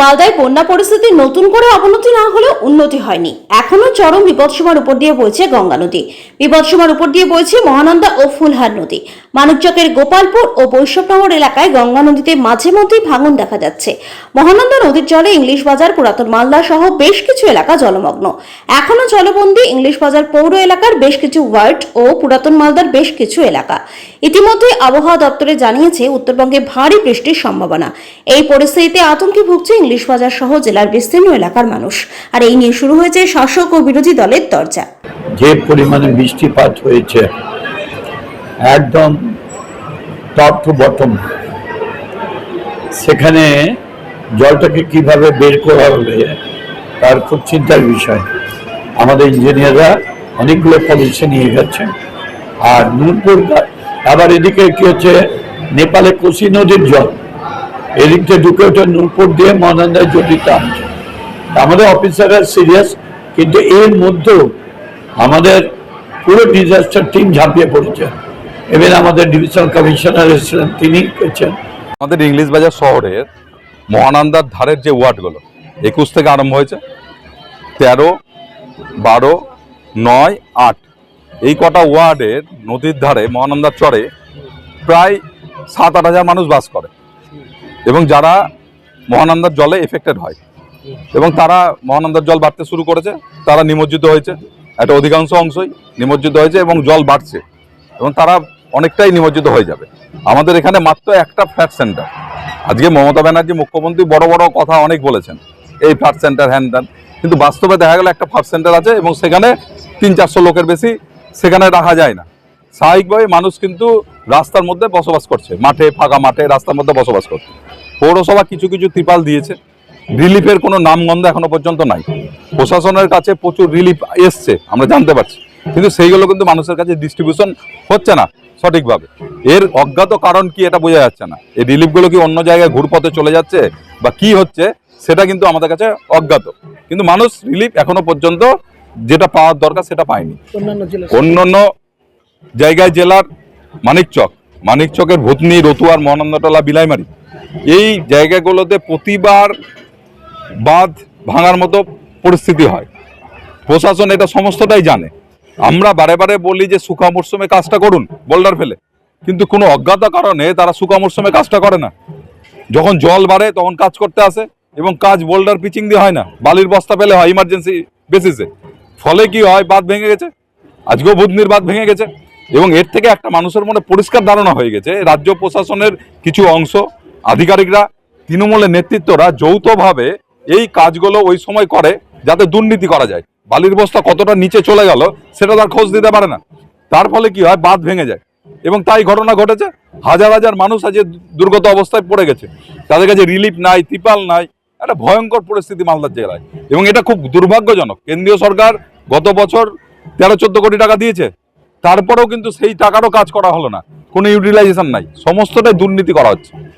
মালদায় বন্যা পরিস্থিতি নতুন করে অবনতি না হলেও উন্নতি হয়নি। এখনও চরম বিপদসীমার উপর দিয়ে বইছে গঙ্গা নদী। বিপদসীমার উপর দিয়ে বইছে মহানন্দা ও ফুলহার নদী। মানিকচকের গোপালপুর ও বৈষ্ণবনগর এলাকায় গঙ্গা নদীতে মাঝে মধ্যেই ভাঙন দেখা যাচ্ছে। মহানন্দা নদীর জলে ইংলিশ বাজার, পুরাতন মালদা সহ বেশ কিছু এলাকা জলমগ্ন। এখনও জলবন্দী ইংলিশ বাজার পৌর এলাকার বেশ কিছু ওয়ার্ড ও পুরাতন মালদার বেশ কিছু এলাকা। ইতিমধ্যে আবহাওয়া দপ্তরে জানিয়েছে, উত্তরবঙ্গে ভারী বৃষ্টির সম্ভাবনা। এই পরিস্থিতিতে আতঙ্কে ভুগছে ইংলিশ বাজার সহ জেলার বিস্তীর্ণ এলাকার মানুষ। আর এই নিয়ে শুরু হয়েছে শাসক ও বিরোধী দলের দরজা। যে পরিমাণে বৃষ্টিপাত হয়েছে একদম টপ টু বটম সেখানে জলটাকে কীভাবে বের করা হবে, তার খুব চিন্তার বিষয়। আমাদের ইঞ্জিনিয়াররা অনেকগুলো পলিসি নিয়ে গেছে আর নুনপুর গা- আবার এদিকে কি হচ্ছে, নেপালে কোশি নদীর জল। এদিক থেকে ঢুকে ওঠে নুনপুর দিয়ে মহানন্দায় জড়িত আছে আমাদের অফিসাররা সিরিয়াস কিন্তু এর মধ্যেও আমাদের পুরো ডিজাস্টার টিম ঝাঁপিয়ে পড়েছে। এবার আমাদের ডিভিশনাল কমিশনার এসেছিলেন, তিনি করছেন আমাদের ইংলিশ বাজার শহরের মহানন্দার ধারের যে ওয়ার্ডগুলো, একুশ থেকে আরম্ভ হয়েছে, তেরো, বারো, নয়, আট, এই কটা ওয়ার্ডের নদীর ধারে, মহানন্দার চরে প্রায় সাত, আট হাজার মানুষ বাস করে। এবং যারা মহানন্দার জলে এফেক্টেড হয়, এবং তারা মহানন্দার জল বাড়তে শুরু করেছে, তারা নিমজ্জিত হয়েছে। একটা অধিকাংশ অংশই নিমজ্জিত হয়েছে এবং জল বাড়ছে। এবং তারা অনেকটাই নিমজ্জিত হয়ে যাবে। আমাদের এখানে মাত্র একটা ফ্ল্যাট সেন্টার আজকে মমতা ব্যানার্জি, মুখ্যমন্ত্রী বড় বড় কথা অনেক বলেছেন, এই ফ্ল্যাট সেন্টার হ্যান ত্যান কিন্তু বাস্তবে দেখা গেল একটা ফ্ল্যাট সেন্টার আছে এবং সেখানে তিন চারশো লোকের বেশি, সেখানে রাখা যায় না। স্বাভাবিকভাবে মানুষ কিন্তু রাস্তার মধ্যে বসবাস করছে, মাঠে, ফাঁকা মাঠে রাস্তার মধ্যে বসবাস করছে। পৌরসভা কিছু কিছু ত্রিপাল দিয়েছে রিলিফের কোনো নামগন্ধ এখনও পর্যন্ত নাই। প্রশাসনের কাছে প্রচুর রিলিফ এসছে, আমরা জানতে পারছি। কিন্তু সেইগুলো কিন্তু মানুষের কাছে ডিস্ট্রিবিউশন হচ্ছে না সঠিকভাবে। এর অজ্ঞাত কারণ কি এটা বোঝা যাচ্ছে না। এই রিলিফগুলো কি অন্য জায়গায় ঘুরপথে চলে যাচ্ছে বা কি হচ্ছে সেটা কিন্তু আমাদের কাছে অজ্ঞাত। কিন্তু মানুষ রিলিফ এখনও পর্যন্ত যেটা পাওয়ার দরকার সেটা পায়নি। অন্যান্য জায়গায় জেলার মানিকচক মানিকচকের ভূতনি রতুয়ার মহানন্দটলা বিলাইমারি এই জায়গাগুলোতে প্রতিবার বাঁধ ভাঙার মতো পরিস্থিতি হয়। প্রশাসন এটা সমস্তটাই জানে। আমরা বারে বারে বলি যে শুকা মরশুমে কাজটা করুন, বোল্ডার ফেলে। কিন্তু কোনো অজ্ঞাত কারণে তারা শুকা মরশুমে কাজটা করে না। যখন জল বাড়ে, তখন কাজ করতে আসে এবং কাজ বোল্ডার পিচিং দিয়ে হয় না। বালির বস্তা ফেলে হয় ইমার্জেন্সি বেসিসে ফলে কি হয়? বাঁধ ভেঙে গেছে। আজকেও বুধনির বাঁধ ভেঙে গেছে। এবং এর থেকে একটা মানুষের মনে পরিষ্কার ধারণা হয়ে গেছে। রাজ্য প্রশাসনের কিছু অংশ, আধিকারিকরা, তৃণমূলের নেতৃত্বরা যৌথভাবে এই কাজগুলো ওই সময় করে যাতে দুর্নীতি করা যায়। বালির বস্তা কতটা নিচে চলে গেল, সেটা তার খোঁজ দিতে পারে না। তার ফলে কি হয়? বাঁধ ভেঙে যায়। এবং তাই ঘটনা ঘটেছে, হাজার হাজার মানুষ আজ দুর্গত অবস্থায় পড়ে গেছে। তাদের কাছে রিলিফ নাই ত্রিপাল নাই, একটা ভয়ঙ্কর পরিস্থিতি মালদার জেলায়। এবং এটা খুব দুর্ভাগ্যজনক। কেন্দ্রীয় সরকার গত বছর তেরো, চোদ্দ কোটি টাকা দিয়েছে। তারপরেও কিন্তু সেই টাকারও কাজ করা হলো না। কোনো ইউটিলাইজেশন নাই। সমস্তটাই দুর্নীতি করা হচ্ছে।